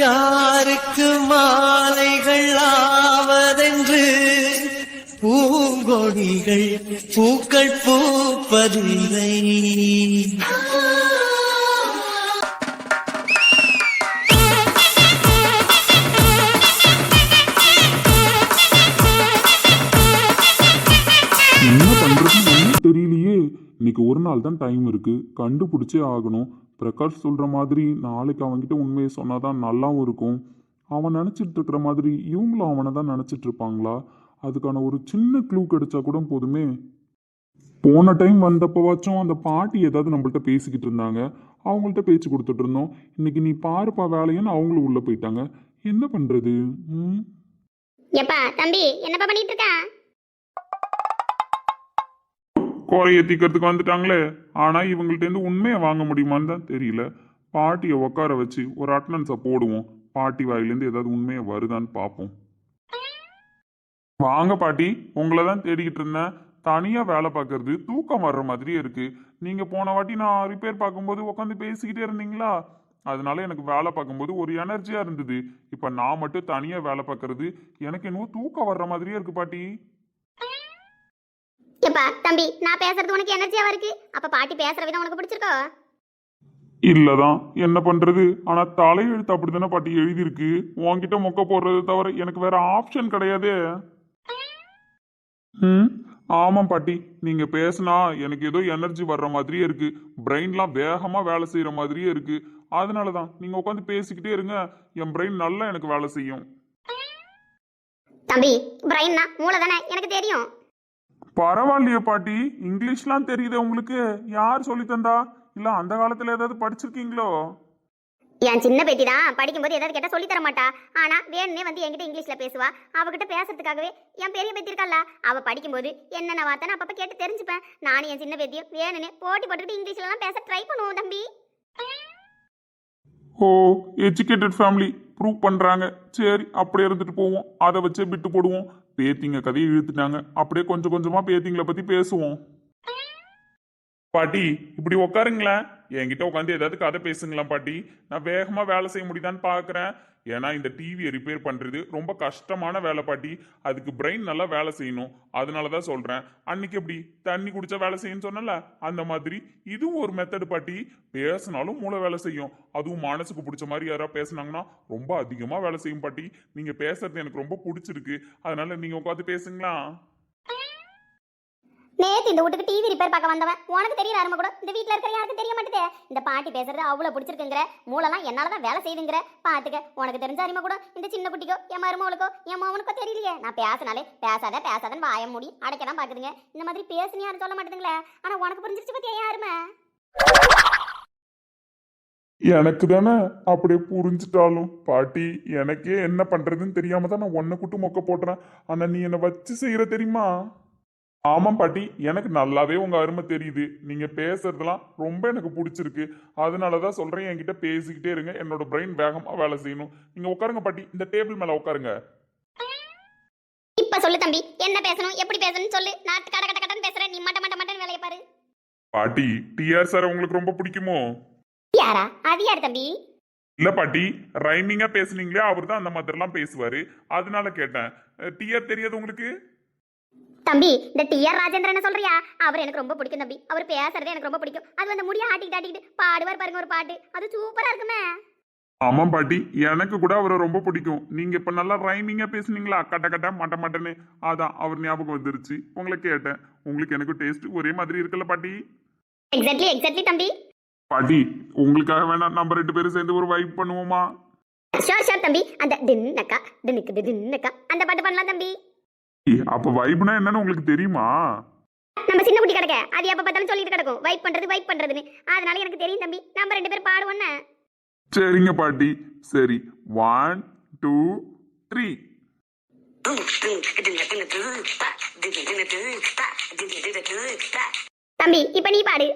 யாருக்கு மாலைகள் ஆவதென்று பூங்கொடிகள் பூக்கள் பூப்பதில்லை. இன்னைக்கு ஒரு நாள் தான் டைம் இருக்குது கண்டுபிடிச்சே ஆகணும். பிரகாஷ் சொல்கிற மாதிரி நாளைக்கு அவன்கிட்ட உண்மையை சொன்னால் தான் நல்லாவும் இருக்கும். அவன் நினச்சிட்டு இருக்கிற மாதிரி இவங்களும் அவனை தான் நினச்சிட்டு இருப்பாங்களா? அதுக்கான ஒரு சின்ன க்ளூ கிடைச்சா கூட போதுமே. போன டைம் வந்தப்பவாச்சும் அந்த பாட்டி ஏதாவது நம்மள்ட்ட பேசிக்கிட்டு இருந்தாங்க. அவங்கள்ட்ட பேச்சு கொடுத்துட்டு இருந்தோம். இன்னைக்கு நீ பாருப்பா வேலையன்னு அவங்களும் உள்ளே போயிட்டாங்க. என்ன பண்ணுறது ம்? எப்பா தம்பி என்னப்பா பண்ணிட்டு இருக்கா? குறைய தீக்கிறதுக்கு வந்துட்டாங்களே. ஆனால் இவங்கள்ட்டேருந்து உண்மையை வாங்க முடியுமான்னு தான் தெரியல. பாட்டியை உட்கார வச்சு ஒரு அட்டனன்ஸை போடுவோம். பாட்டி வாயிலேருந்து ஏதாவது உண்மையை வருதான்னு பார்ப்போம். வாங்க பாட்டி உங்களை தான் தேடிக்கிட்டு இருந்தேன். தனியாக வேலை பார்க்கறது தூக்கம் வர்ற மாதிரியே இருக்குது நீங்கள் போன வாட்டி நான் ரிப்பேர் பார்க்கும்போது உட்காந்து பேசிக்கிட்டே இருந்தீங்களா? அதனால எனக்கு வேலை பார்க்கும்போது ஒரு எனர்ஜியாக இருந்தது. இப்போ நான் மட்டும் தனியாக வேலை பார்க்கறது எனக்கு இன்னும் தூக்கம் வர்ற மாதிரியே இருக்குது பாட்டி. எப்பா தம்பி நான் பேசுறது உனக்கு எனர்ஜியாவா இருக்கு? அப்ப பாட்டி பேசுற விதம் உனக்கு பிடிச்சிருக்கோ? இல்லதான் என்ன பண்றது? ஆனா தலையெழுத்து அப்படிதானே பாட்டி எழுதியிருக்கு? உன்கிட்ட மொக்க போடுறது தவிர எனக்கு வேற ஆப்ஷன் கிடையாதே. ம் ஆமாம் பாட்டி. நீங்க பேசினா எனக்கு ஏதோ எனர்ஜி வர்ற மாதிரியே இருக்கு. பிரெயின்லாம் வேகமா வேலை செய்யற மாதிரியே இருக்கு. அதனால தான் நீங்க உட்காந்து பேசிக்கிட்டே இருங்க. என் பிரெயின் நல்லா எனக்கு வேலை செய்யும். தம்பி பிரைன்னா மூளை தானே எனக்கு தெரியும். பரவாயில்லையே பாட்டி. இங்கிலீஷ்லாம் தெரியுதே உங்களுக்கு. யார் சொல்லி தந்தா இல்ல அந்த காலத்துல ஏதாவது படிச்சிருக்கீங்களோ? என் சின்ன பேத்தி தான் படிக்கும்போது ஏதாவது கேட்டா சொல்லி தர மாட்டா ஆனா வேணும்னே வந்து என்கிட்ட இங்கிலீஷ்ல பேசுவா. அவகிட்ட பேசுறதுக்காகவே என் பெரிய பேத்தி இருக்கல்ல அவ படிக்கும்போது என்னென்ன வார்த்தை அப்பப்ப கேட்டு தெரிஞ்சுப்பேன். நானும் என் சின்ன பேத்தியும் வேணும்னே போட்டி போட்டுக்கிட்டு இங்கிலீஷ்ல எல்லாம் பேச ட்ரை பண்ணுவோம் தம்பி. ஓ எஜுகேட்டட் ஃபேமிலி ப்ரூவ் பண்ணுறாங்க சரி அப்படியே இருந்துட்டு போவோம். அதை வச்சே விட்டு போடுவோம். பேத்திங்க கதையை இழுத்துட்டாங்க. அப்படியே கொஞ்சம் கொஞ்சமா பேத்திங்களை பத்தி பேசுவோம். பாட்டி இப்படி உட்காருங்களேன் என்கிட்ட உட்காந்து ஏதாவது கதை பேசுங்களேன் பாட்டி. நான் வேகமா வேலை செய்ய முடியுதான்னு பாக்குறேன். ஏன்னா இந்த டிவியை ரிப்பேர் பண்ணுறது ரொம்ப கஷ்டமான வேலை பாட்டி. அதுக்கு பிரெயின் நல்லா வேலை செய்யணும். அதனால தான் சொல்கிறேன் அன்னைக்கு எப்படி? தண்ணி குடிச்சா வேலை செய்யணும்னு சொன்னல அந்த மாதிரி. இதுவும் ஒரு மெத்தடு பாட்டி. பேசினாலும் மூளை வேலை செய்யும். அதுவும் மனசுக்கு பிடிச்ச மாதிரி யாராவது பேசுனாங்கன்னா ரொம்ப அதிகமாக வேலை செய்யும் பாட்டி. நீங்கள் பேசுறது எனக்கு ரொம்ப பிடிச்சிருக்கு. அதனால நீங்கள் உட்காந்து பேசுங்களா நேத்து இந்த வீட்டுக்கு டிவி ரிப்பேர் பார்க்க வந்தவன். உனக்கு தெரியல அருமை கூட இந்த வீட்ல இருக்கிற யாருக்கும் தெரிய மாட்டேதே. இந்த பாட்டி பேசுறது அவ்வளவு பிடிச்சிருக்குங்கிற மூளைலாம் என்னால தான் வேலை செய்யுதுங்கிற. பாத்துக்க உனக்கு தெரிஞ்ச அருமை கூட இந்த சின்ன குட்டிக்கோ என் மருமகளுக்கோ என் மாவனுக்கோ தெரியலையே. நான் பேசினாலே பேசாத பேசாதன்னு வாய மூடி அடைக்கலாம் பாக்குதுங்க. இந்த மாதிரி பேசுன்னு யாரும் சொல்ல மாட்டேங்குங்களே ஆனா உனக்கு புரிஞ்சிருச்சு பத்தியா யாருமே எனக்கு தானே அப்படியே புரிஞ்சிட்டாலும். பாட்டி எனக்கே என்ன பண்றதுன்னு தெரியாம தான் நான் ஒன்ன கூட்டு மொக்க போட்டுறேன். ஆனா நீ என்னை வச்சு செய்யற தெரியுமா? ஆமாம் பாட்டி எனக்கு நல்லாவே உங்க அருமை தெரியுது. நீங்க பேசுறதெல்லாம் ரொம்ப எனக்கு பிடிச்சிருக்கு. அதனால தான் சொல்றேன் என்கிட்ட பேசிக்கிட்டே இருங்க. என்னோட பிரெயின் வேகமா வேலை செய்யணும். நீங்க உட்காருங்க பாட்டி இந்த டேபிள் மேல உட்காருங்க. இப்ப சொல்லு தம்பி என்ன பேசணும் எப்படி பேசணும்னு சொல்லு. நான் கட கட கடன்னு பேசுறேன். நீ மட்ட மட்ட மட்டன் வேலையை பாரு. பாட்டி டிஆர் சார் உங்களுக்கு ரொம்ப பிடிக்குமோ? யாரா? அது யாரு தம்பி? இல்ல பாட்டி ரைமிங்கா பேசுனீங்களே அவர் தான் அந்த மாதிரிலாம் பேசுவாரு. அதனால கேட்டேன். டிஆர் தெரியாது உங்களுக்கு? தம்பி இந்த டி ஆர் ராஜேந்திரன் என்ன சொல்றியா? அவர் எனக்கு ரொம்ப பிடிக்கும் தம்பி. அவர் பேசுறது எனக்கு ரொம்ப பிடிக்கும். அது வந்து முடிய ஆட்டிக்கிட்டு ஆட்டிக்கிட்டு பாடுவார் பாருங்க ஒரு பாட்டு. அது சூப்பரா இருக்குமே. ஆமாம் பாட்டி எனக்கு கூட அவரை ரொம்ப பிடிக்கும். நீங்க இப்ப நல்லா ரைமிங்கா பேசுனீங்களா? கட்ட கட்ட மட்ட மட்டன்னு. அதான் அவர் ஞாபகம் வந்துருச்சு. உங்களை கேட்டேன். உங்களுக்கு எனக்கு டேஸ்ட் ஒரே மாதிரி இருக்குல்ல பாட்டி? எக்ஸாக்ட்லி எக்ஸாக்ட்லி தம்பி. பாட்டி உங்களுக்காக வேணா நம்ம ரெண்டு பேரும் சேர்ந்து ஒரு வைப் பண்ணுவோமா? ஷோர் ஷோர் தம்பி. அந்த தின்னக்கா தின்னுக்கு தின்னக்கா. அந்த பாட்டு பண்ணலாம் தம்பி. அப்ப வைப்னா என்னன்னு உங்களுக்கு தெரியுமா? நம்ம சின்ன குட்டி கிடக்க அது எப்ப பார்த்தாலும் சொல்லிட்டு கிடக்கும். வைப் பண்றது வைப் பண்றதுன்னு. அதனால எனக்கு தெரியும் தம்பி. நம்ம ரெண்டு பேரும் பாடுவோன்னு சரிங்க பாட்டி. சரி. ஒன் டூ த்ரீ தம்பி இப்ப நீ பாடு.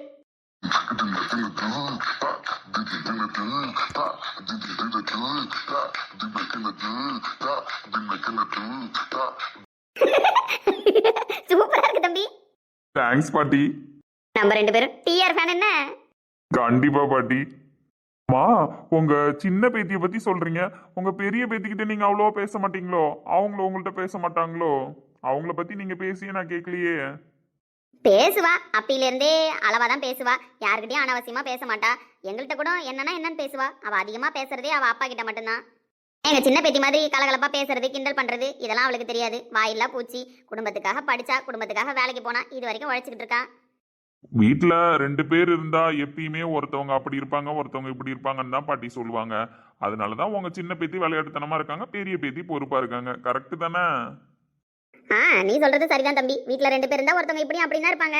சூப்பரா இருக்கு தம்பி. தேங்க்ஸ் பாட்டி. நம்ம ரெண்டு பேரும் டிஆர் ஃபேன் என்ன? கண்டிப்பா பாட்டி. அம்மா உங்க சின்ன பேத்திய பத்தி சொல்றீங்க. உங்க பெரிய பேத்திக்கிட்ட நீங்க அவ்வளவா பேச மாட்டீங்களோ? அவங்கள உங்கள்ட்ட பேச மாட்டாங்களோ? அவங்கள பத்தி நீங்க பேசியே நான் கேட்கலையே பேசுவா. அப்பில இருந்தே அளவா தான் பேசுவா. யாருக்கிட்டயும் அனாவசியமா பேச மாட்டா. எங்கள்கிட்ட கூட என்னன்னா என்னன்னு பேசுவா. அவ அதிகமா பேசுறதே அவ அப்பா கிட்ட மட்டும்தான். எங்க சின்ன பேத்தி மாதிரி கலகலப்பா பேசுறது கிண்டல் பண்றது இதெல்லாம் அவளுக்கு தெரியாது. வாயில்லா பூச்சி. குடும்பத்துக்காக படிச்சா குடும்பத்துக்காக வேலைக்கு போனா இது வரைக்கும் உழைச்சிக்கிட்டு இருக்கா. வீட்ல ரெண்டு பேர் இருந்தா எப்பயுமே ஒருத்தவங்க அப்படி இருப்பாங்க ஒருத்தவங்க இப்படி இருப்பாங்கன்னு தான் பாட்டி சொல்லுவாங்க. அதனாலதான் உங்க சின்ன பேத்தி விளையாட்டுத்தனமா இருக்காங்க பெரிய பேத்தி பொறுப்பா இருக்காங்க. கரெக்ட் தானே? ஆ நீ சொல்றது சரிதான் தம்பி. வீட்ல ரெண்டு பேர் இருந்தா ஒருத்தவங்க இப்படியும் அப்படின்னா இருப்பாங்க.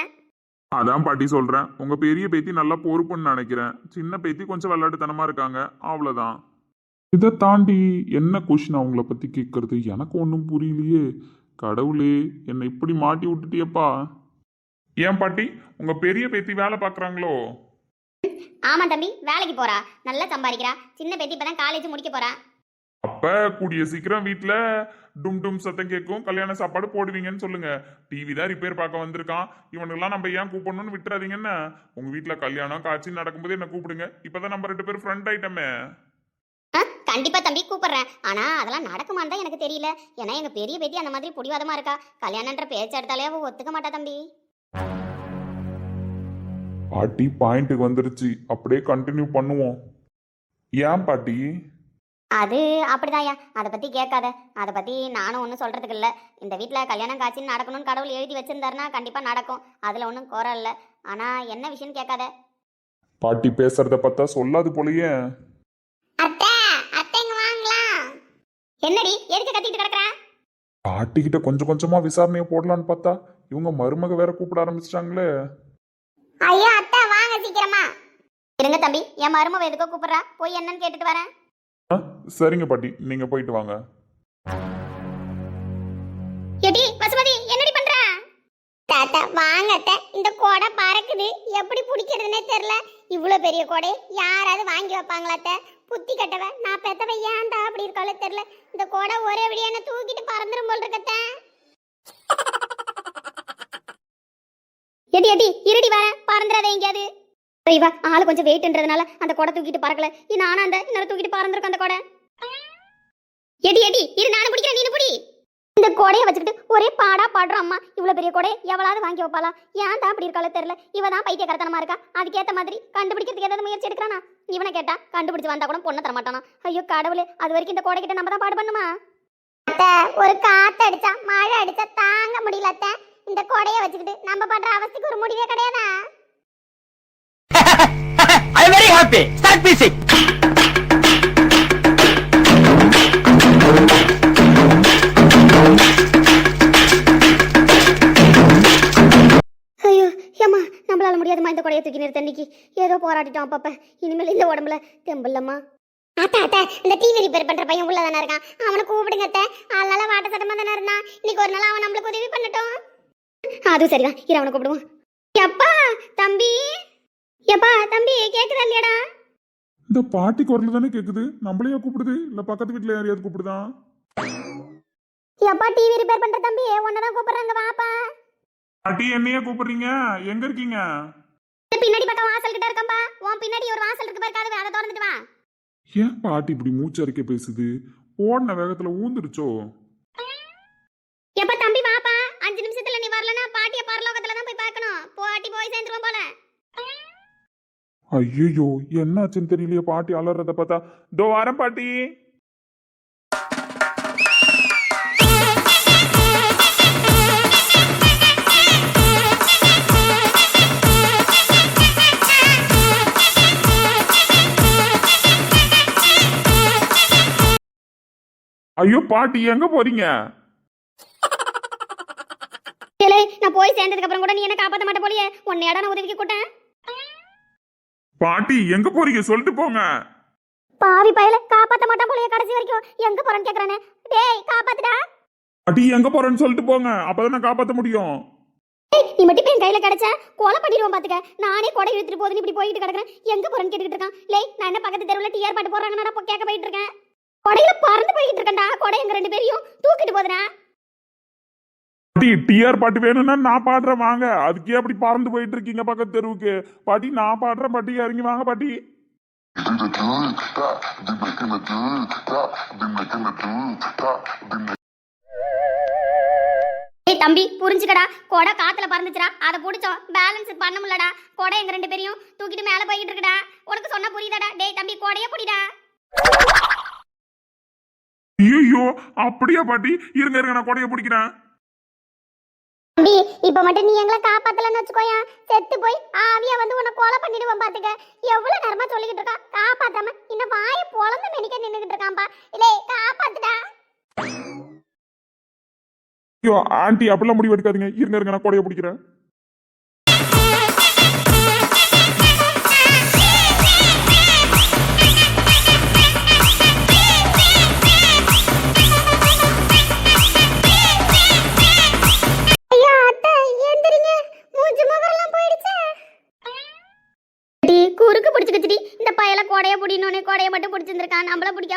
அதான் பாட்டி சொல்றேன். உங்க பெரிய பேத்தி நல்லா பொறுப்புன்னு நினைக்கிறேன். சின்ன பேத்தி கொஞ்சம் விளையாட்டுத்தனமா இருக்காங்க. அவ்வளவுதான். இதை தாண்டி என்ன கொஷின் அவங்கள பத்தி கேட்கறது? எனக்கு ஒன்றும் புரியலையே. கடவுளே என்னை இப்படி மாட்டி விட்டுட்டியப்பா. ஏன் பாட்டி? உங்க பெரிய பேத்தி வேலை பார்க்கறாங்களோ? ஆமா தம்பி வேலைக்கு போறா. நல்லா சம்பாதிக்கிறா. சின்ன பேத்தி இப்பதான் காலேஜ் முடிக்க போறா. அப்ப கூடிய சீக்கிரம் வீட்ல டும் டும் சத்தம் கேட்கும். கல்யாண சாப்பாடு போடுவீங்கன்னு சொல்லுங்க. டிவி தான் ரிப்பேர் பார்க்க வந்திருக்கான். இவனுக்கெல்லாம் நம்ம ஏன் கூப்பிடணும்னு விட்டுறாதீங்கன்னு உங்க வீட்ல கல்யாணம் காட்சி நடக்கும்போது என்ன கூப்பிடுங்க? இப்பதான் நம்ம ரெண்டு பேரும் ஃப்ரெண்ட் ஆயிட்டமே. கண்டிப்பா தம்பி கூப்பிடுறேன். ஆனா அதெல்லாம் நடக்குமான்னு தான் எனக்கு தெரியல. ஏன்னா எங்க பெரிய பேத்தி அந்த மாதிரி புடிவாதமா இருக்கா? கல்யாணன்ற பேச்சு எடுத்தாலே அவ ஒத்துக்க மாட்டா தம்பி. பாட்டி பாயிண்ட்டுக்கு வந்துருச்சு. அப்படியே கண்டினியூ பண்ணுவோம். ஏன் பாட்டி? அது அப்படிதான்யா அதை பத்தி கேட்காத. அதை பத்தி நானும் ஒன்றும் சொல்றதுக்கு இல்ல. இந்த வீட்ல கல்யாணம் காட்சி நடக்கணும்னு கடவுள் எழுதி வச்சிருந்தாருன்னா கண்டிப்பா நடக்கும். அதுல ஒன்றும் குறை இல்ல. ஆனா என்ன விஷயம்னு கேட்காத. பாட்டி பேசுறத பார்த்தா சொல்லாது போலயே. என்னடி எதுக்கு கத்திட்டு கிடக்குற? பாட்டி கிட்ட கொஞ்சம் கொஞ்சமா விசாரணையை போடலான்னு பார்த்தா இவங்க மருமக வேற கூப்பிட ஆரம்பிச்சிட்டாங்களே. ஐயா அத்தை வாங்க சீக்கிரமா. இருங்க தம்பி என் மருமவ எதுக்கோ கூப்பிடுறா. போய் என்னன்னு கேட்டுட்டு வரேன். ஆ, சரிங்க பாட்டி நீங்க போயிட்டு வாங்க. எடி பசுமதி என்னடி பண்ற? தாத்தா வாங்க அத்தை இந்த கொடை பறக்குது. எப்படி பிடிக்கிறதுனே தெரியல. இவ்வளவு பெரிய கொடை யாராவது வாங்கி வைப்பாங்களா அத்தை? புத்தி கட்டவ. நான் பெத்தவ ஏன்டா அப்படி இருக்காளோ தெரியல. இந்த கொடை ஒரே வழியா என்ன தூக்கிட்டு பறந்துரும் போல் இருக்கத்த. எடி எடி இருடி வர. பறந்துடாத எங்கேயாவது. ரைவா ஆளு கொஞ்சம் வெயிட்ன்றதுனால அந்த கொடை தூக்கிட்டு பறக்கல. நானும் அந்த இன்னொரு தூக்கிட்டு பறந்துருக்கும் அந்த கொடை. எடி எடி இரு நானும் பிடிக்கிறேன். நீனு பிடி. இந்த கொடையை வச்சுக்கிட்டு ஒரே பாடா பாடுறோம் அம்மா. இவ்வளவு பெரிய கொடை எவ்வளவு வாங்கி வைப்பாளா? ஏன் தான் அப்படி இருக்காளோ தெரியல. இவ தான் பைத்தியக்காரத்தனமா இருக்கா? அதுக்கேத்த மாதிரி கண்டுபிடிக்கிறதுக்கு ஏதாவது முயற்சி எடுக்கிறானா? இவனை கேட்டா கண்டுபிடிச்சு வந்தா கூட பொண்ணை தர மாட்டானா ஐயோ கடவுளே அது வரைக்கும் இந்த கொடை கிட்ட நம்ம தான் பாடு பண்ணுமா? ஒரு காத்து அடிச்சா மழை அடிச்சா தாங்க முடியல அத்தை. இந்த கொடையை வச்சுக்கிட்டு நம்ம பண்ற அவஸ்தைக்கு ஒரு முடிவே கிடையாதா? I'm very happy. Start music. போராடிட்டோம் அப்பப்ப. இனிமேல் இந்த உடம்புல தெம்பில்லம்மா அத்தா அத்தா இந்த டிவி ரிப்பேர் பண்ற பையன் உள்ள தானே இருக்கான். அவனை கூப்பிடுங்க அத்தை. அதனால வாட்ட சட்டமா தானே இருந்தான். இன்னைக்கு ஒரு நாள் அவன் நம்மளுக்கு உதவி பண்ணட்டும். அது சரிதான். இரு அவனை கூப்பிடுவோம். எப்பா தம்பி? எப்பா தம்பி கேக்குதா இல்லையாடா? இந்த பாட்டி குரல் தானே கேக்குது. நம்மளையா கூப்பிடுது? இல்ல பக்கத்து வீட்டுல யாரையாவது கூப்பிடுதான் எப்பா டிவி ரிப்பேர் பண்ற தம்பி? உன்னதான் கூப்பிடுறாங்க வாப்பா. பாட்டி என்னையா கூப்பிடுறீங்க? எங்க இருக்கீங்க? இந்த பின்னாடி பக்கம் வாசல் கிட்ட இருக்கம்பா உன் பின்னாடி ஒரு வாசல் இருக்கு பாரு கதவு. அதை திறந்துட்டு வா. ஏன் பாட்டி இப்படி மூச்சரிக்க பேசுது? ஓடின வேகத்துல ஊந்துருச்சோ? எப்ப தம்பி வாப்பா? அஞ்சு நிமிஷத்துல நீ வரலனா பாட்டிய பரலோகத்துல தான் போய் பார்க்கணும். பாட்டி போய் சேர்ந்துருவோம் போல. ஐயோ என்னாச்சுன்னு தெரியலையே பாட்டி அலறத பார்த்தா. தோ வரேன் பாட்டி. ஐயோ பாட்டி எங்க போறீங்க? ஏலே நான் போய் சேர்ந்ததுக்கு அப்புறம் கூட நீ என்ன காப்பாத்த மாட்ட போலியே? உன்னை இடம் நான் உதவிக்கு கூட்டேன் பாட்டி எங்க போறீங்க? சொல்லிட்டு போங்க. பாவி பயல காப்பாத்த மாட்டான் போலியே கடைசி வரைக்கும். எங்க போறேன்னு கேக்குறானே? டேய் காப்பாத்துடா. பாட்டி எங்க போறேன்னு சொல்லிட்டு போங்க. அப்பதான் நான் காப்பாத்த முடியும். டேய், நீ மட்டும் என் கையில கிடைச்ச கொலை பண்ணிடுவோம் பாத்துக்க. நானே கொடை இழுத்துட்டு போகுதுன்னு இப்படி போயிட்டு கிடக்குறேன். எங்க போறேன்னு கேட்டுக்கிட்டு இருக்கான். லேய் நான் என்ன பக்கத்து தெருவுல டிஆர் பாட்டு போடுறாங்கன்னு நான் கேட்க போயிட்டு இருக்கேன்? கொடையில பறந்து போய்கிட்டு இருக்கேன்டா. கொடை எங்க ரெண்டு பேரையும் தூக்கிட்டு பாட்டி டிஆர் பாட்டு வேணும்னா நான் பாடுறேன் வாங்க. அதுக்கே அப்படி பறந்து போயிட்டு இருக்கீங்க பக்கத்து தெருவுக்கு. பாட்டி நான் பாடுறேன் பாட்டி இறங்கி வாங்க பாட்டி. ஏய் தம்பி புரிஞ்சுக்கடா. கொடை காத்துல பறந்துச்சுடா. அதை பிடிச்சோம் பேலன்ஸ் பண்ண முடியலடா. கொடை எங்க ரெண்டு பேரையும் தூக்கிட்டு மேல போய்கிட்டு இருக்குடா. உனக்கு சொன்னா புரியுதாடா? டேய் தம்பி கொடையே புடிடா. ஐயோ அப்படியா பாட்டி? இருங்க இருங்க நான் கொடையை பிடிக்கிறேன். தம்பி இப்ப மட்டும் நீ எங்களை காப்பாத்தலன்னு வச்சுக்கோயா. செத்து போய் ஆவியா வந்து உன்னை கொலை பண்ணிடுவோம் பாத்துக்க. எவ்வளவு நேரமா சொல்லிக்கிட்டு இருக்கா? காப்பாத்தாம இன்னும் வாய பொழந்து மெனிக்க நின்னுகிட்டு இருக்கான்பா இல்லே காப்பாத்துடா. ஐயோ ஆண்டி அப்படிலாம் முடிவு எடுக்காதீங்க. இருங்க இருங்க நான் கொடையை பிடிக்கிறேன்.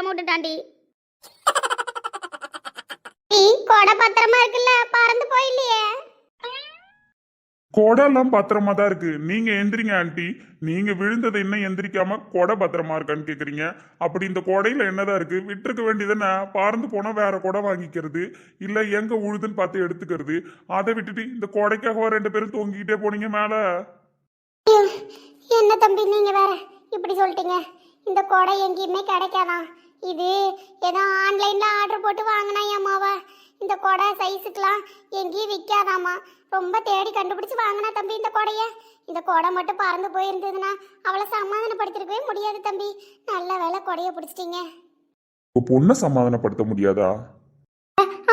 பிடிக்காம நீ கொடை பத்திரமா இருக்குல்ல? பறந்து போயில்லையே. கொடைலாம் பத்திரமா தான் இருக்கு. நீங்க எந்திரிங்க ஆண்டி. நீங்க விழுந்ததை இன்னும் எந்திரிக்காம கொடை பத்திரமா இருக்கான்னு கேக்குறீங்க. அப்படி இந்த கொடையில என்னதான் இருக்கு? விட்டுருக்க வேண்டியதுன்னா பறந்து போனா வேற கொடை வாங்கிக்கிறது. இல்ல எங்க உழுதுன்னு பார்த்து எடுத்துக்கிறது. அதை விட்டுட்டு இந்த கொடைக்காக ரெண்டு பேரும் தொங்கிக்கிட்டே போனீங்க மேல? என்ன தம்பி நீங்க வேற இப்படி சொல்லிட்டீங்க. இந்த கொடை எங்கேயுமே கிடைக்காதான். இது ஏதோ ஆன்லைனில் ஆர்டர் போட்டு வாங்கினா அம்மாவா இந்த கொடை சைஸுக்கெலாம் எங்கேயும் விற்காதாமா ரொம்ப தேடி கண்டுபிடிச்சி வாங்கினா தம்பி இந்த கொடைய. இந்த கொடை மட்டும் பறந்து போயிருந்ததுன்னா அவளை சமாதானப்படுத்திருக்கவே முடியாது தம்பி. நல்ல வேலை கொடையை பிடிச்சிட்டிங்க. இப்போ பொண்ணை சமாதானப்படுத்த முடியாதா?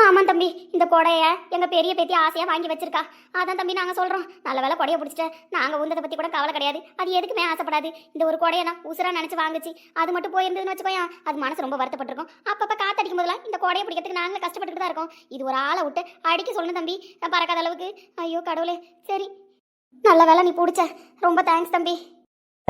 ஆமாம் தம்பி இந்த கொடையை எங்கள் பெரிய பேத்தி ஆசையாக வாங்கி வச்சிருக்கா. அதான் தம்பி நாங்கள் சொல்கிறோம் நல்ல வேலை கொடையை பிடிச்சிட்டேன் நாங்கள் உந்ததை பற்றி கூட கவலை கிடையாது. அது எதுக்குமே ஆசைப்படாது. இந்த ஒரு கொடையை நான் உசுராக நினச்சி வாங்குச்சு. அது மட்டும் போயிருந்ததுன்னு வச்சுக்கோயா அது மனசு ரொம்ப வருத்தப்பட்டிருக்கும். அப்பப்போ காத்தடிக்கும் போதெல்லாம் இந்த கொடையை பிடிக்கிறதுக்கு நாங்களே கஷ்டப்பட்டுட்டு தான் இருக்கோம். இது ஒரு ஆளை விட்டு அடிக்க சொல்லணும் தம்பி. பறக்காத அளவுக்கு. ஐயோ கடவுளே. சரி. நல்ல வேலை நீ பிடிச்ச. ரொம்ப தேங்க்ஸ் தம்பி.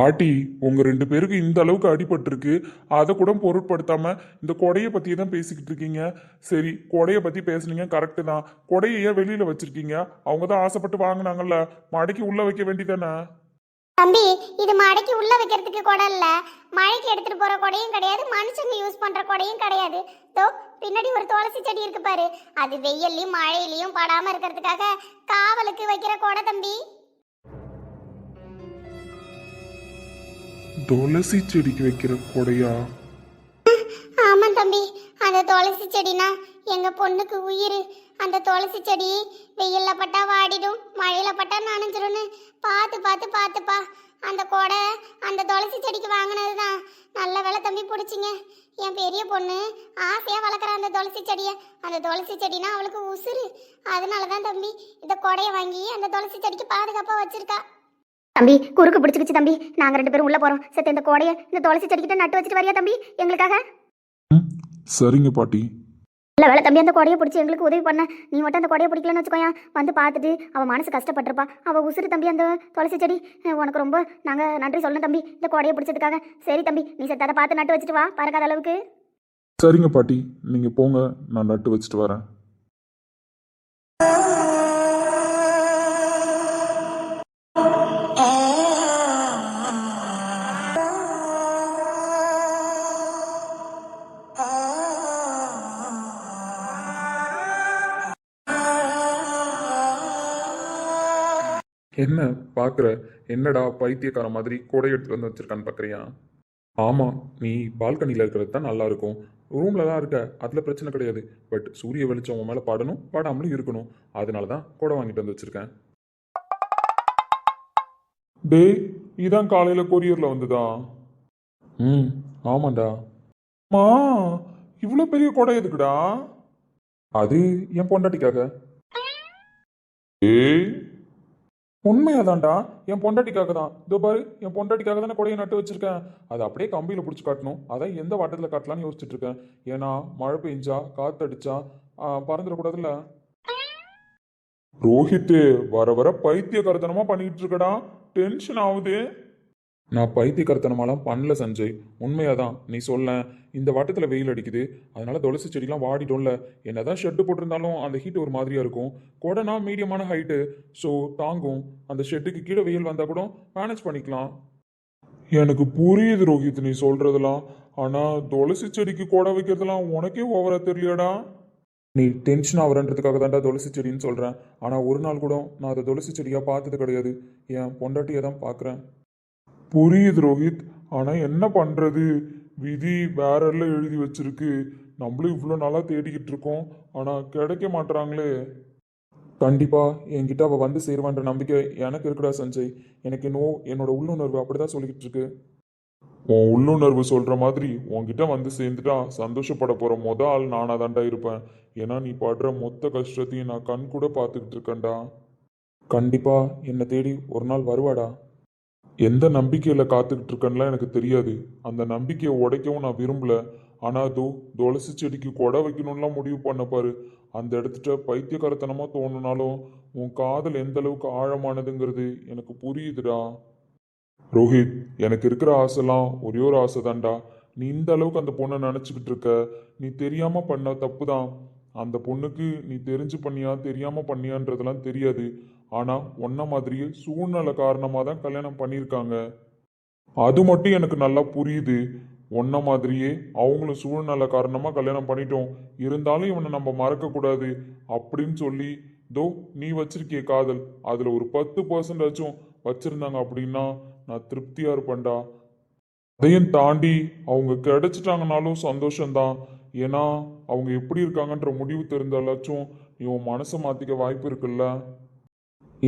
பாட்டி உங்க ரெண்டு பேருக்கு இந்த அளவுக்கு அடிபட்டிருக்கு. அதை கூட பொருட்படுத்தாம இந்த கொடையை பத்தி தான் பேசிக்கிட்டு இருக்கீங்க. சரி கொடையை பத்தி பேசுனீங்க கரெக்டு தான். கொடையை ஏன் வெளியில வச்சிருக்கீங்க? அவங்க தான் ஆசைப்பட்டு வாங்கினாங்கல்ல. மடக்கி உள்ள வைக்க வேண்டிதானே தம்பி இது மடக்கி உள்ள வைக்கிறதுக்கு குடம் இல்ல. மழைக்கு எடுத்துட்டு போற குடையும் கிடையாது மனுஷங்க யூஸ் பண்ற குடையும் கிடையாது. தோ பின்னாடி ஒரு துளசி செடி இருக்கு பாரு. அது வெயில்லையும் மழையிலையும் படாம இருக்கிறதுக்காக காவலுக்கு வைக்கிற குடை தம்பி. துளசி செடிக்கு வைக்கிற கொடையா? ஆமா தம்பி. அந்த துளசி செடினா எங்க பொண்ணுக்கு உயிர். அந்த துளசி செடி வெயில்ல பட்டா வாடிடும் மழையில பட்டா நனைஞ்சிரும்னு பார்த்து பார்த்து பார்த்துப்பா. அந்த கொடை அந்த துளசி செடிக்கு வாங்கினது தான் நல்ல வேலை தம்பி பிடிச்சிங்க. என் பெரிய பொண்ணு ஆசையாக வளர்க்குற அந்த துளசி செடியை. அந்த துளசி செடினா அவளுக்கு உசுறு. அதனால தான் தம்பி இந்த கொடையை வாங்கி அந்த துளசி செடிக்கு பாதுகாப்பாக வச்சிருக்கா. தம்பி குறுக்கு பிடிச்சிக்கிச்சு தம்பி. நாங்கள் ரெண்டு பேரும் உள்ளே போகிறோம் சரி இந்த கொடையை இந்த துளசி செடிக்கிட்ட நட்டு வச்சுட்டு வரியா தம்பி? எங்களுக்காக? சரிங்க பாட்டி. நல்ல வேலை தம்பி அந்த கொடையை பிடிச்சி எங்களுக்கு உதவி பண்ண. நீ மட்டும் அந்த கொடையை பிடிக்கலன்னு வச்சுக்கோயா வந்து பார்த்துட்டு அவள் மனசு கஷ்டப்பட்டிருப்பா. அவள் உசுறு தம்பி அந்த துளசி செடி. அஹ் உனக்கு ரொம்ப நாங்கள் நன்றி சொல்லணும் தம்பி இந்த கொடையை பிடிச்சதுக்காக. சரி தம்பி நீ சரி அதை பார்த்து நட்டு வச்சுட்டு வா. பறக்காத அளவுக்கு. சரிங்க பாட்டி. நீங்க போங்க. நான் நட்டு வச்சுட்டு வரேன். என்ன பார்க்குற என்னடா பைத்தியக்கார மாதிரி கூடை எடுத்துகிட்டு வந்து வச்சிருக்கான்னு பார்க்குறியா ஆமாம் நீ பால்கனியில் இருக்கிறது தான் நல்லாயிருக்கும் ரூமில் தான் இருக்க அதில் பிரச்சனை கிடையாது. பட் சூரிய வெளிச்சம் உன் மேலே பாடணும் பாடாமலும் இருக்கணும். அதனால தான் கூடை வாங்கிட்டு வந்து வச்சுருக்கேன். டேய் இதான் காலையில் கொரியரில் வந்ததா? ம் ஆமாண்டா. மா இவ்வளோ பெரிய கொடை எதுக்குடா? அது என் பொண்டாட்டிக்காக. ஏய் உண்மையாதான்டா. என் பொண்டாட்டிக்காக தான் இதோ பாரு என் பொண்டாட்டிக்காக தானே கொடையை நட்டு வச்சிருக்கேன். அதை அப்படியே கம்பியில் பிடிச்சி காட்டணும். அதான் எந்த வாட்டத்தில் காட்டலாம்னு யோசிச்சுட்டு இருக்கேன். ஏன்னா மழை பெஞ்சா காத்தடிச்சா பறந்துடக்கூடாதுல்ல ரோஹித்து வர வர பைத்தியக்காரத்தனமா பண்ணிக்கிட்டு இருக்கடா. டென்ஷன் ஆகுது நான் பைத்தியக்காரத்தனமாலாம் பண்ணல சஞ்சய். உண்மையாக தான் நீ சொல்ல இந்த வாட்டத்தில் வெயில் அடிக்குது அதனால துளசி செடிலாம் என்ன தான் ஷெட்டு போட்டிருந்தாலும் அந்த ஹீட் ஒரு மாதிரியாக இருக்கும். கொடைனா மீடியமான ஹைட்டு ஸோ தாங்கும். அந்த ஷெட்டுக்கு கீழே வெயில் வந்தால் கூட மேனேஜ் பண்ணிக்கலாம். எனக்கு புரியுது ரோஹித் நீ சொல்கிறதெல்லாம் ஆனால் துளசி செடிக்கு கொடை வைக்கிறதெல்லாம் உனக்கே ஓவராக தெரியலையாடா நீ டென்ஷன் ஆகிறன்றதுக்காக தான்டா துளசி செடின்னு சொல்கிறேன் ஆனால் ஒரு நாள் கூட நான் அதை துளசி செடியாக பார்த்தது கிடையாது. என் பொண்டாட்டியை தான் பார்க்குறேன். புரியுது ரோஹித். ஆனால் என்ன பண்ணுறது விதி வேற எழுதி வச்சிருக்கு. நம்மளும் இவ்வளோ நாளாக தேடிக்கிட்டு இருக்கோம். ஆனால் கிடைக்க மாட்றாங்களே. கண்டிப்பாக என்கிட்ட அவள் வந்து சேருவான்ற நம்பிக்கை எனக்கு இருக்குடா சஞ்சய். எனக்கு இன்னும் என்னோட உள்ளுணர்வு அப்படிதான் சொல்லிக்கிட்டு இருக்கு. உன் உள்ளுணர்வு சொல்கிற மாதிரி உன்கிட்ட வந்து சேர்ந்துட்டா சந்தோஷப்பட போகிற மொத ஆள் நானாக தாண்டா இருப்பேன். ஏன்னா நீ படுற மொத்த கஷ்டத்தையும் நான் கண் கூட பார்த்துக்கிட்டு இருக்கேன்டா. கண்டிப்பாக என்னை தேடி ஒரு நாள் வருவாடா. எந்த நம்பிக்கையில் காத்துக்கிட்டு இருக்கேன்லாம் எனக்கு தெரியாது. அந்த நம்பிக்கையை உடைக்கவும் நான் விரும்பல. ஆனால் அதோ துளசி செடிக்கு கொடை வைக்கணும்லாம் முடிவு பண்ண பாரு. அந்த இடத்துட்ட பைத்தியக்காரத்தனமாக தோணுனாலும் உன் காதல் எந்த அளவுக்கு ஆழமானதுங்கிறது எனக்கு புரியுதுடா. ரோஹித் எனக்கு இருக்கிற ஆசைலாம் ஒரே ஒரு ஆசை தான்டா நீ இந்த அளவுக்கு அந்த பொண்ணை நினச்சிக்கிட்டு இருக்க நீ தெரியாமல் பண்ண தப்பு தான் அந்த பொண்ணுக்கு நீ தெரிஞ்சு பண்ணியா தெரியாமல் பண்ணியான்றதெல்லாம் தெரியாது. ஆனால் ஒன்ன மாதிரியே சூழ்நிலை காரணமாக தான் கல்யாணம் பண்ணியிருக்காங்க. அது மட்டும் எனக்கு நல்லா புரியுது. ஒன்ன மாதிரியே அவங்களும் சூழ்நிலை காரணமாக கல்யாணம் பண்ணிட்டோம். இருந்தாலும் இவனை நம்ம மறக்கக்கூடாது அப்படின்னு சொல்லி தோ நீ வச்சிருக்கிய காதல் அதில் ஒரு பத்து பர்சன்டாச்சும் வச்சுருந்தாங்க அப்படின்னா நான் திருப்தியாக இருப்பேன்டா. அதையும் தாண்டி அவங்க கிடைச்சிட்டாங்கனாலும் சந்தோஷம்தான். ஏன்னா அவங்க எப்படி இருக்காங்கன்ற முடிவு தெரிந்தாலாச்சும் நீ உன் மனசை மாற்றிக்க வாய்ப்பு இருக்குல்ல?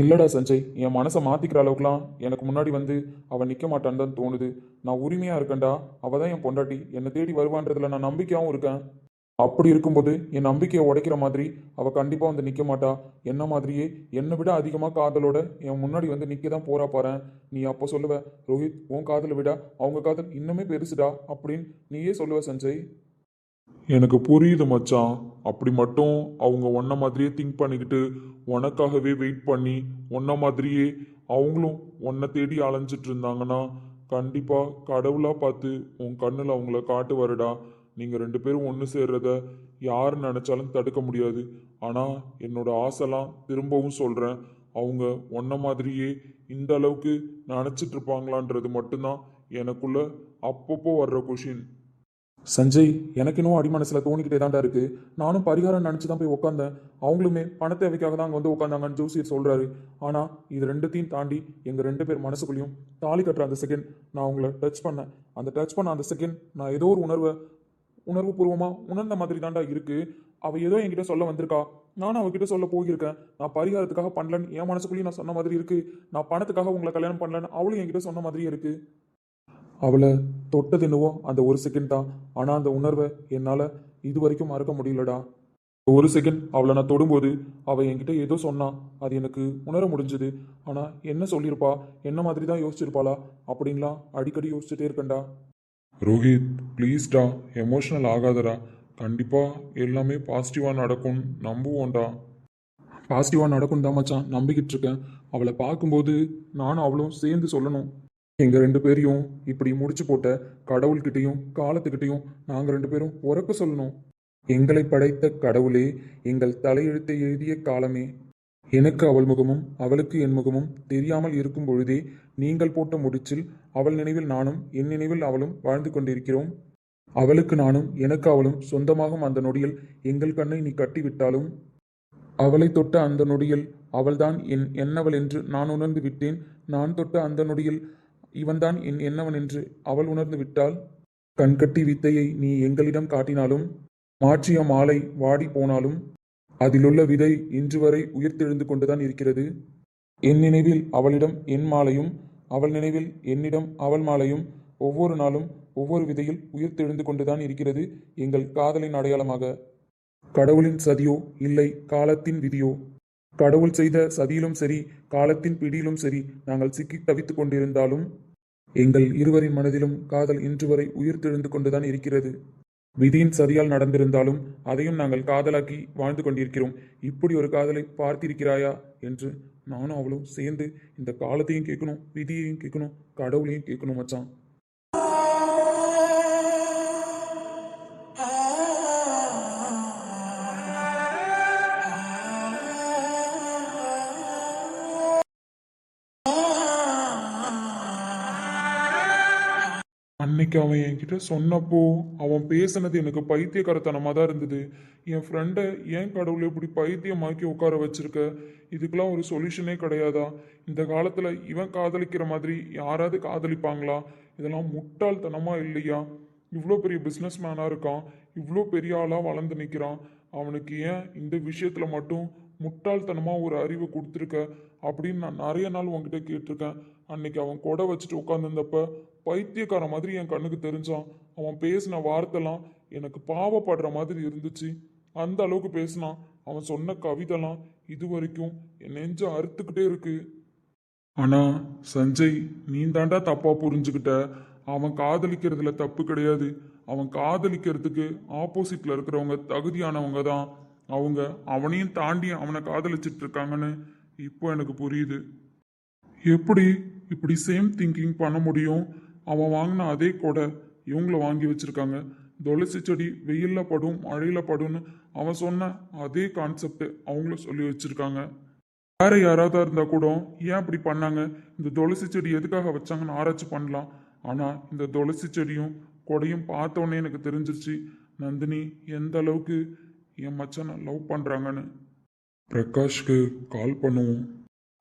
இல்லைடா சஞ்சய் என் மனசை மாற்றிக்கிற அளவுக்குலாம் எனக்கு முன்னாடி வந்து அவன் நிற்க மாட்டான்னு தான் தோணுது. நான் உரிமையாக இருக்கேன்டா. அவள் தான் என் பொண்டாட்டி. என்னை தேடி வருவான்றதுல நான் நம்பிக்கையாகவும் இருக்கேன். அப்படி இருக்கும்போது என் நம்பிக்கையை உடைக்கிற மாதிரி அவள் கண்டிப்பாக வந்து நிற்க மாட்டா. என்ன மாதிரியே? என்னை விட அதிகமாக காதலோட என் முன்னாடி வந்து நிற்க தான் போறா பாரு நீ அப்போ சொல்லுவ ரோஹித் உன் காதலை விட. அவங்க காதல் இன்னுமே பெருசுடா அப்படின்னு நீயே சொல்லுவ சஞ்சய். எனக்கு புரியுது மச்சான். அப்படி மட்டும் அவங்க ஒன்ன மாதிரியே திங்க் பண்ணிக்கிட்டு உனக்காகவே வெயிட் பண்ணி ஒன்றை மாதிரியே அவங்களும் உன்னை தேடி அலைஞ்சிட்டு இருந்தாங்கன்னா கண்டிப்பா கடவுளா பார்த்து உன் கண்ணில் அவங்கள காட்டு வருடா. நீங்க ரெண்டு பேரும் ஒன்று சேர்றத யார் நினைச்சாலும் தடுக்க முடியாது. ஆனா என்னோட ஆசைலாம் திரும்பவும் சொல்றேன். அவங்க ஒன்றை மாதிரியே இந்த அளவுக்கு நினச்சிட்டு இருப்பாங்களான்றது மட்டும்தான் எனக்குள்ள அப்பப்போ வர்ற கொஷின் சஞ்சய் எனக்கு இன்னும் அடிமனசில் தோணிக்கிட்டே தான்டா இருக்கு. நானும் பரிகாரம் நினச்சி தான் போய் உட்காந்தேன் அவங்களுமே பண தேவைக்காக தான் அங்கே வந்து உட்காந்தாங்கன்னு ஜோசியர் சொல்கிறாரு ஆனால் இது ரெண்டுத்தையும் தாண்டி எங்கள் ரெண்டு பேர் மனசுக்குள்ளேயும் தாலி கட்டுற அந்த செகண்ட் நான் அவங்கள டச் பண்ணேன். அந்த டச் பண்ண அந்த செகண்ட் நான் ஏதோ ஒரு உணர்வை உணர்வு பூர்வமாக உணர்ந்த மாதிரி தாண்டா இருக்குது அவள் ஏதோ என்கிட்ட சொல்ல வந்திருக்கா. நானும் அவகிட்ட சொல்ல போயிருக்கேன். நான் பரிகாரத்துக்காக பண்ணலன்னு என் மனசுக்குள்ளேயும் நான் சொன்ன மாதிரி இருக்குது நான் பணத்துக்காக உங்களை கல்யாணம் பண்ணலன்னு அவளும் என்கிட்ட சொன்ன மாதிரியே இருக்குது அவளை தொட்டது என்னவோ அந்த ஒரு செகண்ட் தான். ஆனால் அந்த உணர்வை என்னால் இது வரைக்கும் மறக்க முடியலடா. ஒரு செகண்ட் அவளை நான் தொடும்போது அவள் என்கிட்ட ஏதோ சொன்னான் அது எனக்கு உணர முடிஞ்சது. ஆனால் என்ன சொல்லியிருப்பா? என்ன மாதிரி தான் யோசிச்சிருப்பாளா? அப்படின்லாம் அடிக்கடி யோசிச்சுட்டே இருக்கேன்டா. ரோஹித் ப்ளீஸ்டா எமோஷனல் ஆகாதடா. கண்டிப்பாக எல்லாமே பாசிட்டிவாக நடக்கும் நம்புவோம்டா. பாசிட்டிவாக நடக்கும் தான் மச்சான் நம்பிக்கிட்டு இருக்கேன். அவளை பார்க்கும்போது நானும் அவளும் சேர்ந்து சொல்லணும். எங்கள் ரெண்டு பேரையும் இப்படி முடிச்சு போட்ட கடவுள்கிட்டையும் காலத்துக்கிட்டையும் நாங்கள் ரெண்டு பேரும் உறக்க சொல்லணும். எங்களை படைத்த கடவுளே எங்கள் தலையெழுத்தை எழுதிய காலமே. எனக்கு அவள் முகமும் அவளுக்கு என் முகமும் தெரியாமல் இருக்கும் பொழுதே நீங்கள் போட்ட முடிச்சில் அவள் நினைவில் நானும் என் நினைவில் அவளும் வாழ்ந்து கொண்டிருக்கிறோம். அவளுக்கு நானும் எனக்கு அவளும் சொந்தமாகும் அந்த நொடியில் எங்கள் கண்ணை நீ கட்டிவிட்டாலும். அவளை தொட்ட அந்த நொடியில் அவள்தான் என் என்னவள் என்று நான் உணர்ந்து விட்டேன். நான் தொட்ட அந்த நொடியில் இவன்தான் என் என்னவன் என்று அவள் உணர்ந்து விட்டால் கண்கட்டி வித்தையை நீ எங்களிடம் காட்டினாலும் மாற்றிய மாலை வாடி போனாலும் அதிலுள்ள விதை இன்று வரை உயிர்த்தெழுந்து கொண்டுதான் இருக்கிறது. என் நினைவில் அவளிடம் என் மாலையும் அவள் நினைவில் என்னிடம் அவள் மாலையும் ஒவ்வொரு நாளும் ஒவ்வொரு விதையில் உயிர்த்தெழுந்து கொண்டுதான் இருக்கிறது எங்கள் காதலின் அடையாளமாக. கடவுளின் சதியோ இல்லை காலத்தின் விதியோ? கடவுள் செய்த சதியிலும் சரி காலத்தின் பிடியிலும் சரி நாங்கள் சிக்கி தவித்துக் கொண்டிருந்தாலும் எங்கள் இருவரின் மனதிலும் காதல் இன்று வரை உயிர்த்தெழுந்து கொண்டுதான் இருக்கிறது. விதியின் சதியால் நடந்திருந்தாலும் அதையும் நாங்கள் காதலாக்கி வாழ்ந்து கொண்டிருக்கிறோம். இப்படி ஒரு காதலை பார்த்திருக்கிறாயா? என்று நானும் அவளும் சேர்ந்து இந்த காலத்தையும் கேட்கணும் விதியையும் கேட்கணும் கடவுளையும் கேட்கணும் மச்சான். அன்னைக்கு அவன் என்கிட்ட சொன்னப்போ அவன் பேசினது எனக்கு பைத்தியக்காரத்தனமாக தான் இருந்தது. என் ஃப்ரெண்டை ஏன் கடவுளை இப்படி பைத்தியமாக்கி உட்கார வச்சிருக்க? இதுக்கெல்லாம் ஒரு சொல்யூஷனே கிடையாதா? இந்த காலத்தில் இவன் காதலிக்கிற மாதிரி யாராவது காதலிப்பாங்களா? இதெல்லாம் முட்டாள்தனமாக இல்லையா? இவ்வளோ பெரிய பிஸ்னஸ் மேனாக இருக்கான். இவ்வளோ பெரிய ஆளாக வளர்ந்து நிற்கிறான் அவனுக்கு ஏன் இந்த விஷயத்தில் மட்டும் முட்டாள்தனமாக ஒரு அறிவை கொடுத்துருக்க? அப்படின்னு நான் நிறைய நாள் உன்கிட்ட கேட்டிருக்கேன். அன்னைக்கு அவன் கொடை வச்சுட்டு உட்காந்துருந்தப்ப பைத்தியக்கார மாதிரி என் கண்ணுக்கு தெரிஞ்சான். அவன் பேசின வார்த்தைலாம் எனக்கு பாவப்படுற மாதிரி இருந்துச்சு. அந்த அளவுக்கு பேசினான். அவன் சொன்ன கவிதைலாம் இது வரைக்கும் என் நெஞ்ச அறுத்துக்கிட்டே இருக்கு. ஆனா சஞ்சய் நீ தாண்டா தப்பா புரிஞ்சுக்கிட்ட. அவன் காதலிக்கிறதுல தப்பு கிடையாது. அவன் காதலிக்கிறதுக்கு ஆப்போசிட்ல இருக்கிறவங்க தகுதியானவங்க தான். அவங்க அவனையும் தாண்டி அவனை காதலிச்சிட்டு இருக்காங்கன்னு இப்போ எனக்கு புரியுது. எப்படி இப்படி சேம் திங்கிங் பண்ண முடியும்? அவன் வாங்கின அதே கொடை இவங்கள வாங்கி வச்சிருக்காங்க. துளசி செடி வெயிலில் படும் மழையில் படும்னு அவன் சொன்ன அதே கான்செப்ட் அவங்களும் சொல்லி வச்சிருக்காங்க. வேற யாராவது இருந்தால் கூட ஏன் அப்படி பண்ணாங்க? இந்த துளசி செடி எதுக்காக வச்சாங்கன்னு ஆராய்ச்சி பண்ணலாம். ஆனால் இந்த துளசி செடியும் கொடையும் பார்த்தோன்னே எனக்கு தெரிஞ்சிருச்சு. நந்தினி எந்த அளவுக்கு என் மச்சனை லவ் பண்ணுறாங்கன்னு பிரகாஷ்க்கு கால் பண்ணுவோம்.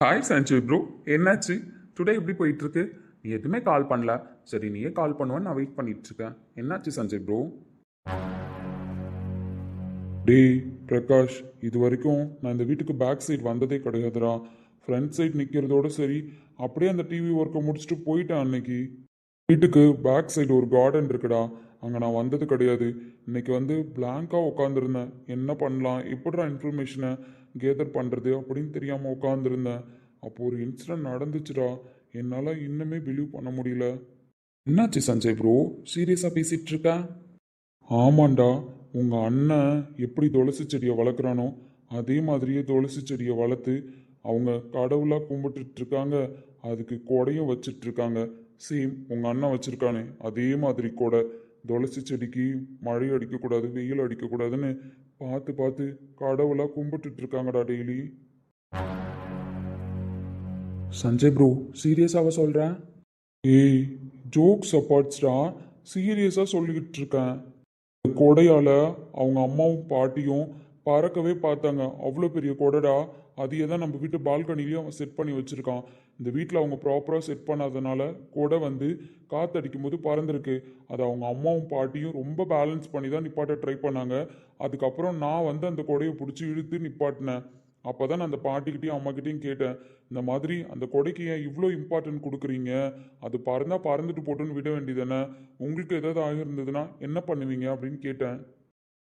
ஹாய் சஞ்சய் ப்ரோ என்னாச்சு? டுடே எப்படி போயிட்டுருக்கு நீ எதுவுமே கால் பண்ணல. சரி நீயே கால் பண்ணுவேன்னு நான் வெயிட் பண்ணிட்டு இருக்கேன் என்னாச்சு சஞ்சய் ப்ரோ டேய் பிரகாஷ் இது வரைக்கும் நான் இந்த வீட்டுக்கு பேக் சைட் வந்ததே கிடையாதுடா. ஃப்ரண்ட் சைட் நிற்கிறதோட சரி அப்படியே அந்த டிவி ஒர்க்கை முடிச்சுட்டு போயிட்டேன் அன்னைக்கு. வீட்டுக்கு பேக் சைடு ஒரு கார்டன் இருக்குடா. அங்கே நான் வந்தது கிடையாது. இன்னைக்கு வந்து பிளாங்காக உட்காந்துருந்தேன் என்ன பண்ணலாம்? எப்படிடா இன்ஃபர்மேஷனை கேதர் பண்ணுறது அப்படின்னு தெரியாமல் உட்காந்துருந்தேன் அப்போ ஒரு இன்சிடென்ட் நடந்துச்சுடா. என்னால் இன்னுமே பிலீவ் பண்ண முடியல. என்னாச்சு சஞ்சய் ப்ரோ சீரியஸாக பேசிகிட்டு இருக்க? ஆமாண்டா உங்கள் அண்ணன் எப்படி துளசி செடியை வளர்க்குறானோ அதே மாதிரியே துளசி செடியை வளர்த்து அவங்க கடவுளாக கும்பிட்டுட்டு இருக்காங்க. அதுக்கு கொடையும் வச்சிட்டு இருக்காங்க. சேம் உங்கள் அண்ணன் வச்சுருக்கானே அதே மாதிரி கொடை. துளசி செடிக்கு மழை அடிக்கக்கூடாது வெயில் அடிக்கக்கூடாதுன்னு பார்த்து பார்த்து கடவுளாக கும்பிட்டுட்டு இருக்காங்கடா டெய்லி சஞ்சய் ப்ரோ சீரியஸாக சொல்கிறேன் ஏய் ஜோக்ஸ் அப்பாட்ஸ்டா சீரியஸாக சொல்லிக்கிட்டு இருக்கேன் கொடையால் அவங்க அம்மாவும் பாட்டியும் பறக்கவே பார்த்தாங்க. அவ்வளோ பெரிய கொடடா. அதையே தான் நம்ம வீட்டு பால்கனிலையும் அவன் செட் பண்ணி வச்சுருக்கான். இந்த வீட்டில் அவங்க ப்ராப்பராக செட் பண்ணாதனால கொடை வந்து காற்றடிக்கும் போது பறந்துருக்கு. அதை அவங்க அம்மாவும் பாட்டியும் ரொம்ப பேலன்ஸ் பண்ணி தான் நிப்பாட்ட ட்ரை பண்ணாங்க. அதுக்கப்புறம் நான் வந்து அந்த கொடையை பிடிச்சி இழுத்து நிப்பாட்டினேன். அப்போ தான் நான் அந்த பாட்டிக்கிட்டையும் அம்மாக்கிட்டையும் கேட்டேன் இந்த மாதிரி அந்த கொடைக்கு ஏன் இவ்வளோ இம்பார்ட்டன்ட் கொடுக்குறீங்க? அது பறந்தால் பறந்துட்டு போட்டுன்னு விட வேண்டியதானே உங்களுக்கு ஏதாவது ஆகியிருந்ததுன்னா என்ன பண்ணுவீங்க? அப்படின்னு கேட்டேன்.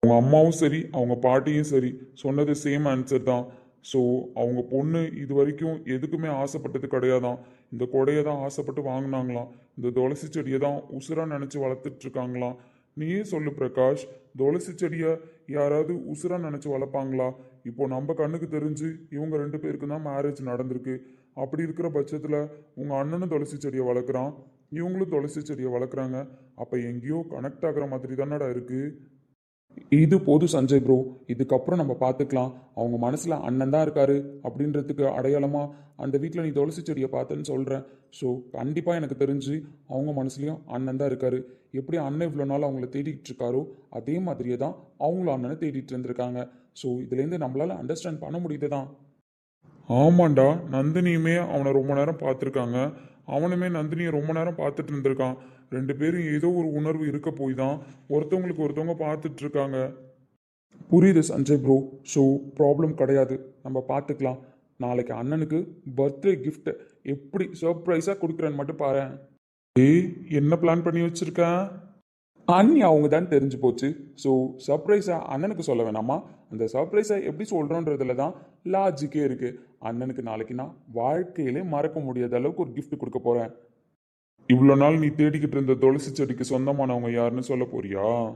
அவங்க அம்மாவும் சரி அவங்க பாட்டியும் சரி சொன்னது சேம் ஆன்சர் தான். ஸோ அவங்க பொண்ணு இது வரைக்கும் எதுக்குமே ஆசைப்பட்டது கிடையாதான். இந்த கொடையை தான் ஆசைப்பட்டு வாங்கினாங்களாம். இந்த துளசி செடியை தான் உசுராக நினச்சி வளர்த்துட்ருக்காங்களாம் நீயே சொல்லு பிரகாஷ் துளசி செடியை யாராவது உசுரா நினச்சி வளர்ப்பாங்களா? இப்போ நம்ம கண்ணுக்கு தெரிஞ்சு இவங்க ரெண்டு பேருக்கு தான் மேரேஜ் நடந்திருக்கு. அப்படி இருக்கிற பட்சத்தில் உங்கள் அண்ணனும் துளசி செடியை வளர்க்குறான் இவங்களும் துளசி செடியை வளர்க்குறாங்க. அப்போ எங்கேயோ கனெக்ட் ஆகிற மாதிரி தானடா இருக்குது இது போதும் சஞ்சய் ப்ரோ இதுக்கப்புறம் நம்ம பார்த்துக்கலாம். அவங்க மனசில் அண்ணன் தான் இருக்காரு அப்படின்றதுக்கு அடையாளமாக அந்த வீட்டில் நீ துளசி செடியை பார்த்தேன்னு சொல்கிறேன் ஸோ கண்டிப்பாக எனக்கு தெரிஞ்சு அவங்க மனசுலேயும் அண்ணன் தான் இருக்காரு. எப்படி அண்ணன் இவ்வளோ நாள் அவங்கள தேடிட்டு இருக்காரோ அதே மாதிரியே தான் அவங்களும் அண்ணனை தேடிட்டு இருந்திருக்காங்க. ஸோ இதுலேருந்து நம்மளால் அண்டர்ஸ்டாண்ட் பண்ண முடியுது தான். ஆமாண்டா நந்தினியுமே அவனை ரொம்ப நேரம் பார்த்துருக்காங்க. அவனுமே நந்தினியை ரொம்ப நேரம் பார்த்துட்டு இருந்திருக்கான். ரெண்டு பேரும் ஏதோ ஒரு உணர்வு இருக்க போய் தான் ஒருத்தவங்களுக்கு ஒருத்தவங்க பார்த்துட்டு இருக்காங்க. புரியுது சஞ்சய் ப்ரோ ஸோ ப்ராப்ளம் கிடையாது. நம்ம பார்த்துக்கலாம். நாளைக்கு அண்ணனுக்கு பர்த்டே gift எப்படி சர்ப்ரைஸாக கொடுக்குறேன்னு மட்டும் பாரு. ஏய் என்ன பிளான் பண்ணி வச்சுருக்கேன் அண்ணி அவங்க தான் தெரிஞ்சு போச்சு. ஸோ சர்ப்ரைஸாக அண்ணனுக்கு சொல்ல வேணாமா? அந்த சர்ப்ரைஸை எப்படி சொல்கிறோன்றதுல தான் லாஜிக்கே இருக்குது அண்ணனுக்கு நாளைக்கு நான் வாழ்க்கையிலே மறக்க முடியாத அளவுக்கு ஒரு கிஃப்ட் கொடுக்க போகிறேன் இவ்வளோ நாள் நீ தேடிக்கிட்டு இருந்த துளசி செடிக்கு சொந்தமானவங்க யாருன்னு சொல்ல போறியா?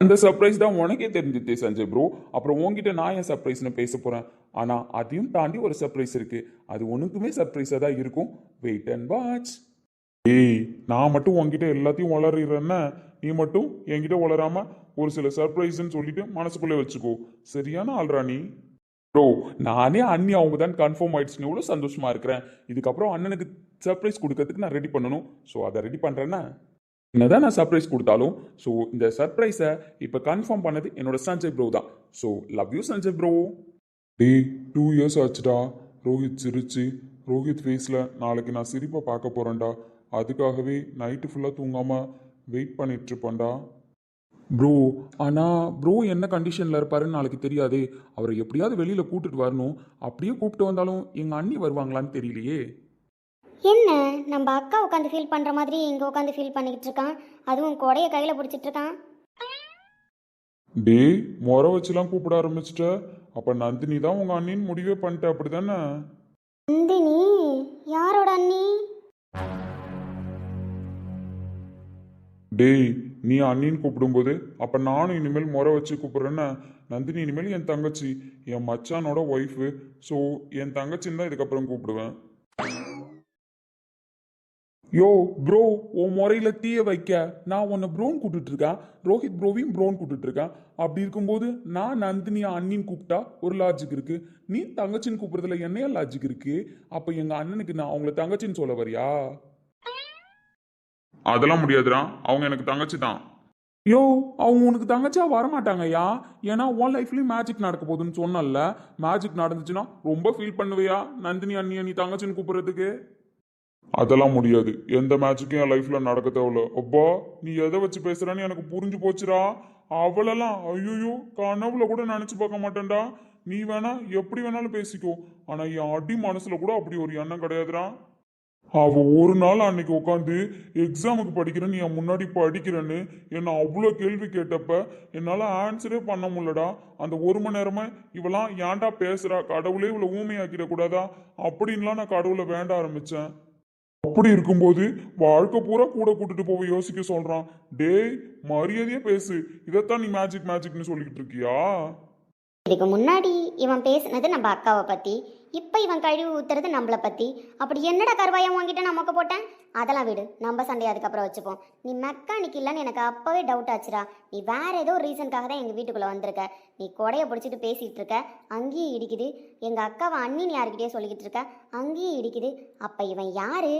அந்த சர்ப்ரைஸ் தான் உனக்கே தெரிஞ்சுது சஞ்சய் ப்ரோ அப்புறம் உங்ககிட்ட நான் ஏன் சர்ப்ரைஸ்னு பேச போகிறேன் ஆனால் அதையும் தாண்டி ஒரு சர்ப்ரைஸ் இருக்குது அது உனக்குமே சர்ப்ரைஸாக தான் இருக்கும். வெயிட் அண்ட் வாட்ச் ஏய் நான் மட்டும் உன்கிட்ட எல்லாத்தையும் வளர்றேன்னா நீ மட்டும் என்கிட்ட வளராமல் ஒரு சில சர்ப்ரைஸ்ன்னு சொல்லிட்டு மனசுக்குள்ளே வச்சுக்கோ. சரியான ஆள்ரா நீ ப்ரோ நானே அண்ணி அவங்க தான் கன்ஃபார்ம் ஆயிடுச்சுன்னு எவ்வளோ சந்தோஷமா இருக்கிறேன். இதுக்கப்புறம் அண்ணனுக்கு சர்ப்ரைஸ் கொடுக்கறதுக்கு நான் ரெடி பண்ணணும். ஸோ அதை ரெடி பண்ணுறேன்னா என்னதான் நான் சர்ப்ரைஸ் கொடுத்தாலும் ஸோ இந்த சர்ப்ரைஸை இப்போ கன்ஃபார்ம் பண்ணது என்னோட சஞ்சய் ப்ரோ தான். So love you Sanjay bro டேய் டூ இயர்ஸ் ஆச்சுடா. ரோஹித் சிரிச்சு. ரோஹித் ஃபேஸில் நாளைக்கு நான் சிரிப்பை பார்க்க போகிறேன்டா அதுக்காகவே நைட்டு ஃபுல்லாக தூங்காமல் வெயிட் பண்ணிகிட்ருப்பேன்டா ப்ரோ ஆனால் ப்ரோ என்ன கண்டிஷனில் இருப்பாருன்னு நாளைக்கு தெரியாதே. அவரை எப்படியாவது வெளியில் கூட்டிட்டு வரணும். அப்படியே கூப்பிட்டு வந்தாலும் எங்கள் அண்ணி வருவாங்களான்னு தெரியலையே. என்ன? நம்ம அக்கா உட்காந்து ஃபீல் பண்ற மாதிரி இங்க உட்காந்து ஃபீல் பண்ணிக்கிட்டு இருக்கான். அதுவும் கொடைய கையில பிடிச்சிட்டு இருக்கான். டேய் முறை வச்சுலாம் கூப்பிட ஆரம்பிச்சிட்ட. அப்ப நந்தினி தான் உங்க அண்ணின்னு முடிவே பண்ணிட்ட. அப்படிதானே? நந்தினி? யாரோட அண்ணி? டேய் நீ அண்ணின்னு கூப்பிடும்போது அப்போ நானும் இனிமேல் முறை வச்சு கூப்பிட்றேன்னு நந்தினி இனிமேல் என் தங்கச்சி என் மச்சானோட ஒய்ஃபு ஸோ என் தங்கச்சின்னு தான் இதுக்கப்புறம் கூப்பிடுவேன். யோ ப்ரோ உன் முறையில் தீய வைக்க நான் உன்னை ப்ரோன் கூப்பிட்டுருக்கேன் ரோஹித் ப்ரோவையும் ப்ரோன் கூப்பிட்டுருக்கேன் அப்படி இருக்கும்போது நான் நந்தினியா அண்ணின்னு கூப்பிட்டா ஒரு லாஜிக் இருக்குது நீ தங்கச்சின்னு கூப்பிட்றதுல என்னையா லாஜிக் இருக்குது அப்போ எங்கள் அண்ணனுக்கு நான் அவங்கள தங்கச்சின்னு சொல்ல வரியா? அதெல்லாம் முடியாதுடா. அவங்க எனக்கு தங்கச்சி தான் யோ அவங்க உனக்கு தங்கச்சியா வரமாட்டாங்கய்யா ஏன்னா உன் லைஃப்லயும் மேஜிக் நடக்க போகுதுன்னு சொன்னல மேஜிக் நடந்துச்சுன்னா ரொம்ப ஃபீல் பண்ணுவியா? நந்தினி அண்ணி நீ தங்கச்சின்னு கூப்பிடுறதுக்கு? அதெல்லாம் முடியாது. எந்த மேட்சுக்கும் என் லைஃப்ல நடக்க தேவையில்ல. அப்பா நீ எதை வச்சு பேசுறன்னு எனக்கு புரிஞ்சு போச்சுடா. அவளெல்லாம் ஐயோயோ கனவுல கூட நினைச்சு பார்க்க மாட்டேன்டா. நீ வேணா எப்படி வேணாலும் பேசிக்கோ. ஆனா என் அடி மனசுல கூட அப்படி ஒரு எண்ணம் கிடையாதுடா. அவ ஒரு நாள் அன்னைக்கு உட்காந்து எக்ஸாமுக்கு படிக்கிறேன்னு என் முன்னாடி படிக்கிறேன்னு என்னை அவ்வளோ கேள்வி கேட்டப்ப என்னால் ஆன்சரே பண்ண முடியலடா. அந்த ஒரு மணி நேரமா இவெல்லாம் ஏன்டா பேசுகிறா கடவுளே இவளை ஊமையாக்கிடக்கூடாதா? அப்படின்லாம் நான் கடவுளை வேண்ட ஆரம்பித்தேன் அப்படி இருக்கும்போது வாழ்க்கை பூரா கூட கூட்டிட்டு போக யோசிக்க சொல்கிறான் டேய் மரியாதையே பேசு. இதைத்தான் நீ மேஜிக் மேஜிக்னு சொல்லிக்கிட்டு இருக்கியா? இதுக்கு முன்னாடி இவன் பேசுனது நம்ம அக்காவை பற்றி இப்போ இவன் கழுவி ஊத்துறது நம்மளை பற்றி அப்படி என்னடா கருவாயம் வாங்கிட்ட நமக்கு போட்டேன்? அதெல்லாம் விடு. நம்ம சண்டையை அதுக்கப்புறம் வச்சுப்போம். நீ மெக்கானிக் இல்லைன்னு எனக்கு அப்போவே டவுட் ஆச்சுடா. நீ வேற ஏதோ ரீசனுக்காக தான் எங்கள் வீட்டுக்குள்ளே வந்திருக்க. நீ கொடையை பிடிச்சிட்டு பேசிகிட்டு இருக்க. அங்கேயும் இடிக்குது. எங்கள் அக்காவை அண்ணின்னு யாருக்கிட்டே சொல்லிக்கிட்டு இருக்க. அங்கேயும் இடிக்குது. அப்போ இவன் யாரு?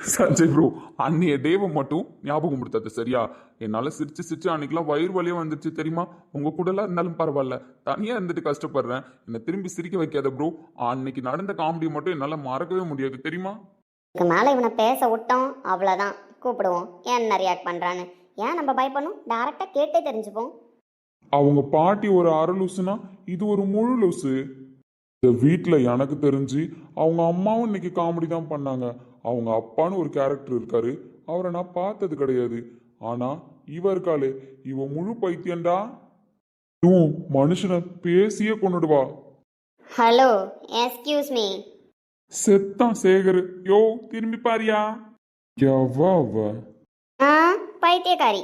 சஞ்சய் ப்ரோ அன்னைய தெய்வம் மட்டும் ஞாபகம் கொடுத்தது சரியா? என்னால சிரிச்சு சிரிச்சு அன்னைக்கெல்லாம் வயிறு வலியே வந்துச்சு தெரியுமா? உங்க கூட எல்லாம் இருந்தாலும் பரவாயில்ல. தனியா இருந்துட்டு கஷ்டப்படுறேன். என்னை திரும்பி சிரிக்க வைக்காத ப்ரோ அன்னைக்கு நடந்த காமெடி மட்டும் என்னால மறக்கவே முடியாது தெரியுமா? இதுக்கு மேலே இவனை பேச விட்டோம் அவ்வளோதான் கூப்பிடுவோம். என்ன ரியாக்ட் பண்ணுறான்னு ஏன் நம்ம பயப்படணும்? டேரெக்டாக கேட்டே தெரிஞ்சுப்போம். அவங்க பாட்டி ஒரு அரை லூசுனா இது ஒரு முழு லூசு. இந்த வீட்டில் எனக்கு தெரிஞ்சு அவங்க அம்மாவும் இன்னைக்கு காமெடி தான் பண்ணாங்க. அவங்க அப்பான்னு ஒரு கேரக்டர் இருக்காரு. அவரை நான் பார்த்தது கிடையாது. ஆனா இவ இருக்காளே. இவ முழு பைத்தியம்டா. இதுவும் மனுஷனை பேசியே கொண்டுடுவா ஹலோ எஸ்கியூஸ் மீ செத்தான் சேகர். யோ திரும்பி பாரியா? எவ்வா பைத்தியக்காரி.